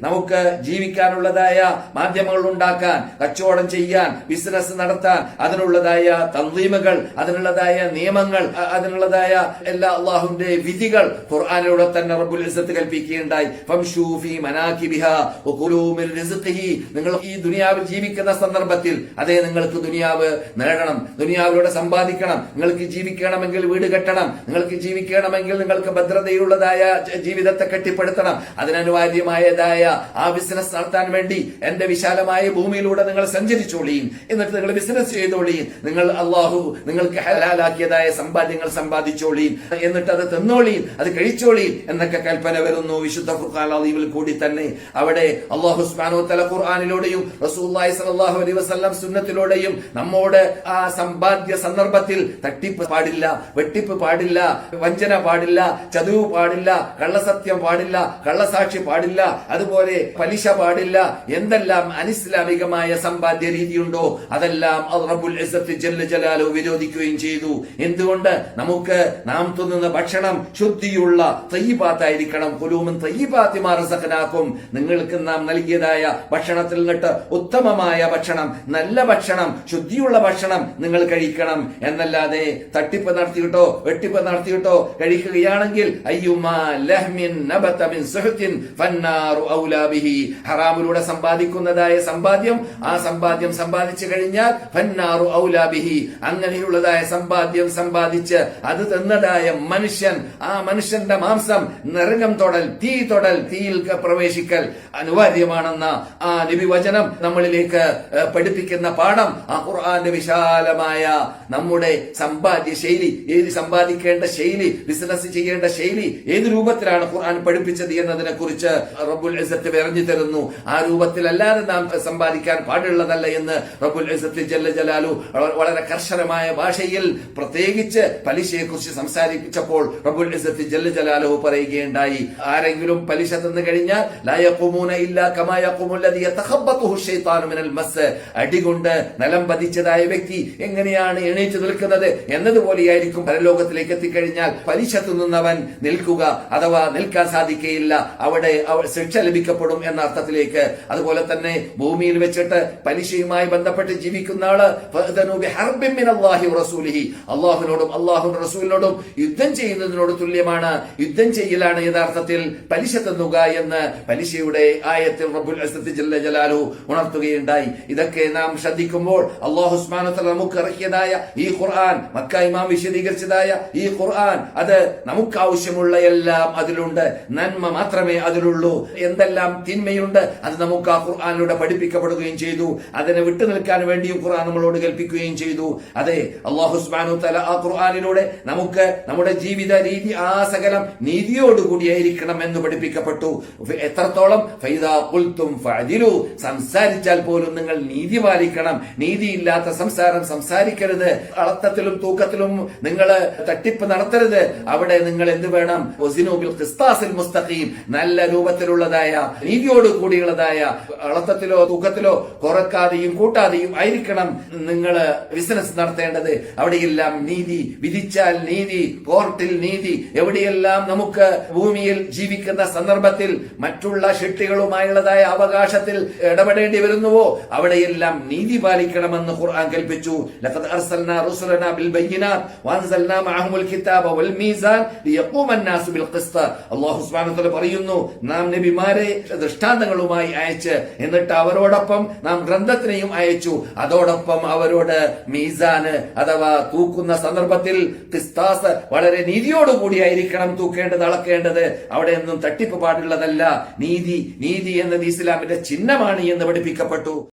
നമുക്ക് ജീവിക്കാനുള്ളതായ മാധ്യമങ്ങൾ ഉണ്ടാക്കാൻ കച്ചവടം ചെയ്യാൻ ബിസിനസ് നടത്താൻ അതിനുള്ളതായ തന്ത്രീമകൾ അതിനുള്ളതായ നിയമങ്ങൾ അതിനുള്ളതായ എല്ലാ അള്ളാഹുവിന്റെ വിധികൾ ഖുർആാനിലൂടെ തന്നെ റബ്ബുൽ ഇസ്സത്ത് കൽപ്പിക്കുകയുണ്ടായി. നിങ്ങൾ ഈ ദുനിയാവിൽ ജീവിക്കുന്ന സന്ദർഭത്തിൽ അതേ നിങ്ങൾക്ക് ദുനിയാവ് നേടണം ദുനിയാവിലൂടെ സമ്പാദിക്കണം. നിങ്ങൾക്ക് ജീവിക്കണമെങ്കിൽ വീട് കെട്ടണം നിങ്ങൾക്ക് ജീവിക്കണമെങ്കിൽ നിങ്ങൾക്ക് ഭദ്രതയുള്ളതായ ജീവിതത്തെ കെട്ടിപ്പടുത്തണം. അതിനനിവാര്യമായതായ ആ ബിസിനസ് നടത്താൻ വേണ്ടി എന്റെ വിശാലമായ ഭൂമിയിലൂടെ നിങ്ങൾ സഞ്ചരിച്ചോളിയും എന്നിട്ട് നിങ്ങൾ ബിസിനസ് ചെയ്തോളിയും നിങ്ങൾ അള്ളാഹു നിങ്ങൾക്ക് ഹലാലാക്കിയതായ സമ്പാദ്യങ്ങൾ സമ്പാദിച്ചോളിയും എന്നിട്ട് അത് തിന്നോളിയും അത് കഴിച്ചോളിയും എന്നൊക്കെ കൽപ്പന വരുന്നു വിശുദ്ധ ഖുർആൻ കൂടി തന്നെ. അവിടെ അള്ളാഹു സുബ്ഹാനഹു തല ഖുർആാനിലൂടെയും റസൂലുള്ളാഹി സ്വല്ലല്ലാഹു അലൈ വസല്ലം സുന്നത്തിലൂടെയും നമ്മോട് ആ സമ്പാദ്യ സന്ദർഭത്തിൽ തട്ടിപ്പ് പാടില്ല വെട്ടിപ്പ് പാടില്ല വഞ്ചന പാടില്ല ചതുവ് പാടില്ല കള്ളസത്യം പാടില്ല കള്ളസാക്ഷി പാടില്ല. അതുപോലെ പലിശ പാടില്ല. എന്തെല്ലാം അനിസ്ലാമികമായ സമ്പാദ്യ രീതിയുണ്ടോ? അതെല്ലാം അത് റബ്ബുൽ ജല്ല ജലാലു വിരോധിക്കുകയും ചെയ്തു. എന്തുകൊണ്ട്? നമുക്ക് നാം തിന്നുന്ന ഭക്ഷണം ശുദ്ധിയുള്ള തയ്യബാത്തായിരിക്കണം. കുലൂമും തയ്യബാത്തിമാറസക്കനാക്കും നിങ്ങൾക്ക് നാം നൽകിയതായ ഭക്ഷണത്തിൽ നിന്നിട്ട് ഉത്തമമായ ഭക്ഷണം നല്ല ഭക്ഷണം ശുദ്ധിയുള്ള ഭക്ഷണം നിങ്ങൾ കഴിക്കണം. എന്നല്ലാതെ തട്ടിപ്പ് നടത്തിയിട്ടോ വെട്ടിപ്പ് നടത്തിയിട്ടോ കഴിക്കുകയാണെങ്കിൽ അയ്യുമാ ലഹ്മിൻ സുഹ്തിൻ ഫന്നാറു ഔലാ ബിഹി. ഹറാമിലൂടെ സമ്പാദിക്കുന്നതായ സമ്പാദ്യം ആ സമ്പാദ്യം സമ്പാദിച്ചു കഴിഞ്ഞാൽ ഫന്നാറു ഔലാബിഹി അങ്ങനെയുള്ളതായ സമ്പാദ്യം സമ്പാദിച്ച് അത് തന്നതായ മനുഷ്യൻ ആ മനുഷ്യന്റെ മാംസം നിറങ്ങം തൊടൽ തീ തൊടൽ തീയിൽ പ്രവേശിക്കൽ. അനിവാര്യമാണെന്ന ആ നിബിവചനം നമ്മളിലേക്ക് പഠിപ്പിക്കുന്ന പാഠം. ആ ഖുർആന്റെ വിശാലമായ നമ്മുടെ സമ്പാദ്യ ശൈലി ഏത് സമ്പാദിക്കേണ്ട ശൈലി ബിസിനസ് ചെയ്യേണ്ട ശൈലി ഏത് രൂപത്തിലാണ് ഖുർആൻ പഠിപ്പിച്ചത് എന്നതിനെ കുറിച്ച് റബ്ബുൽ ഇസത്ത് വിറഞ്ഞു തരുന്നു. ആ രൂപത്തിലല്ലാതെ നാം സമ്പാദിക്കാൻ പാടുള്ളതല്ല എന്ന് റബ്ബുൽ ഇസത്ത് ജല്ല ജലാലു വളരെ കർശനമായ ഭാഷയിൽ പ്രത്യേകിച്ച് പലിശയെ കുറിച്ച് സംസാരിപ്പിച്ചപ്പോൾ റബ്ബുൽ ഇസത്ത് ജല്ല ജലാലു പറയുകയുണ്ടായി. ആരെങ്കിലും പലിശ തന്നു കഴിഞ്ഞാൽ ലായക്കുമൂന ഇല്ല മസ്. അടികൊണ്ട് നിലം പതിച്ചതായ വ്യക്തി എങ്ങനെയാണ് എണീച്ചു നിൽക്കുന്നത് എന്നതുപോലെയായിരിക്കും പരലോകത്തിലേക്ക് എത്തിക്കഴിഞ്ഞാൽ പലിശ തിന്നുന്നവൻ നിൽക്കുക അഥവാ നിൽക്കാൻ സാധിക്കുകയില്ല അവിടെ ശിക്ഷ ശിക്ഷ ലഭിക്കപ്പെടും എന്ന അർത്ഥത്തിലേക്ക്. അതുപോലെ തന്നെ ഭൂമിയിൽ വെച്ചിട്ട് പലിശയുമായി ബന്ധപ്പെട്ട് ജീവിക്കുന്ന ആൾ അള്ളാഹുവിനോടും അള്ളാഹു റസൂലിനോടും യുദ്ധം ചെയ്യുന്നതിനോട് തുല്യമാണ്. യുദ്ധം ചെയ്യലാണ് യഥാർത്ഥത്തിൽ പലിശ തന്നുക എന്ന് പലിശയുടെ ആയത്തിൽ റബ്ബുൽ ജല്ല ഉണർത്തുകയുണ്ടായി. ഇതൊക്കെ നാം ശ്രദ്ധിക്കുമ്പോൾ അള്ളാഹു നമുക്ക് ഇറക്കിയതായ ഈ ഖുർആൻ മക്ക ഇമാം വിശദീകരിച്ചതായ ഈ ഖുർആൻ അത് നമുക്ക് ആവശ്യമുള്ള എല്ലാം അതിലുണ്ട്. നന്മ മാത്രമേ അതിലുള്ളൂ. എന്തെല്ലാം തിന്മയുണ്ട്. അത് നമുക്ക് ആ ഖുർആാനിലൂടെ പഠിപ്പിക്കപ്പെടുകയും ചെയ്തു. അതിനെ വിട്ടു നിൽക്കാൻ വേണ്ടിയും ഖുർആൻ നമ്മളോട് കൽപ്പിക്കുകയും ചെയ്തു. അതെ അള്ളാഹുസ്മാനു തല ആ ഖുർആാനിലൂടെ നമുക്ക് നമ്മുടെ ജീവിത രീതി ആ സകലം നീതിയോടുകൂടിയായിരിക്കണം എന്ന് പഠിപ്പിക്കപ്പെട്ടു. എത്രത്തോളം? സംസാരിച്ചാൽ പോലും നിങ്ങൾ നീതി പാലിക്കണം. നീതിയില്ലാത്ത സംസാരം സംസാരിക്കരുത്. അളത്തത്തിലും തൂക്കത്തിലും നിങ്ങൾ തട്ടിപ്പ് നടത്തരുത്. അവിടെ നിങ്ങൾ എന്ത് വേണം? നല്ല രൂപത്തിലുള്ളതായ നീതിയോട് കൂടിയുള്ളതായ അളത്തത്തിലോ തൂക്കത്തിലോ കുറക്കാതെയും കൂട്ടാതെയും ആയിരിക്കണം നിങ്ങൾ ബിസിനസ് നടത്തേണ്ടത്. അവിടെയെല്ലാം നീതി വിധിച്ചാൽ നീതി കോർട്ടിൽ നീതി. എവിടെയെല്ലാം നമുക്ക് ഭൂമിയിൽ ജീവിക്കുന്ന സന്ദർഭത്തിൽ മറ്റുള്ള ഷിട്ടികളുമായുള്ളതായ അവകാശത്തിൽ ഇടപെടേണ്ടി വരുന്നുവോ? അവിടെയെല്ലാം നീതി പാലിക്കണമെന്ന് ഖുർആൻ കൽപ്പിച്ചു. ലഖദ് അർസൽനാ ബിൽ കിതാബ വൽ മീസാൻ ബിൽ അല്ലാഹു സുബ്ഹാനഹു വ തആല പറയുന്നു നാം നബിമാരെ ദൃഷ്ടാന്തങ്ങളുമായി അയച്ച് എന്നിട്ട് അവരോടൊപ്പം നാം ഗ്രന്ഥത്തിനെയും അയച്ചു. അതോടൊപ്പം അവരോട് മീസാന് അഥവാ തൂക്കുന്ന സന്ദർഭത്തിൽ ക്രിസ്താസ് വളരെ നീതിയോടുകൂടിയായിരിക്കണം തൂക്കേണ്ടത് അളക്കേണ്ടത്. അവിടെ ഒന്നും തട്ടിപ്പ് പാടുള്ളതല്ല നീതി നീതി എന്നത് ഇസ്ലാമിന്റെ ചിഹ്നമാണ് എന്ന് പഠിപ്പിക്കപ്പെട്ടു.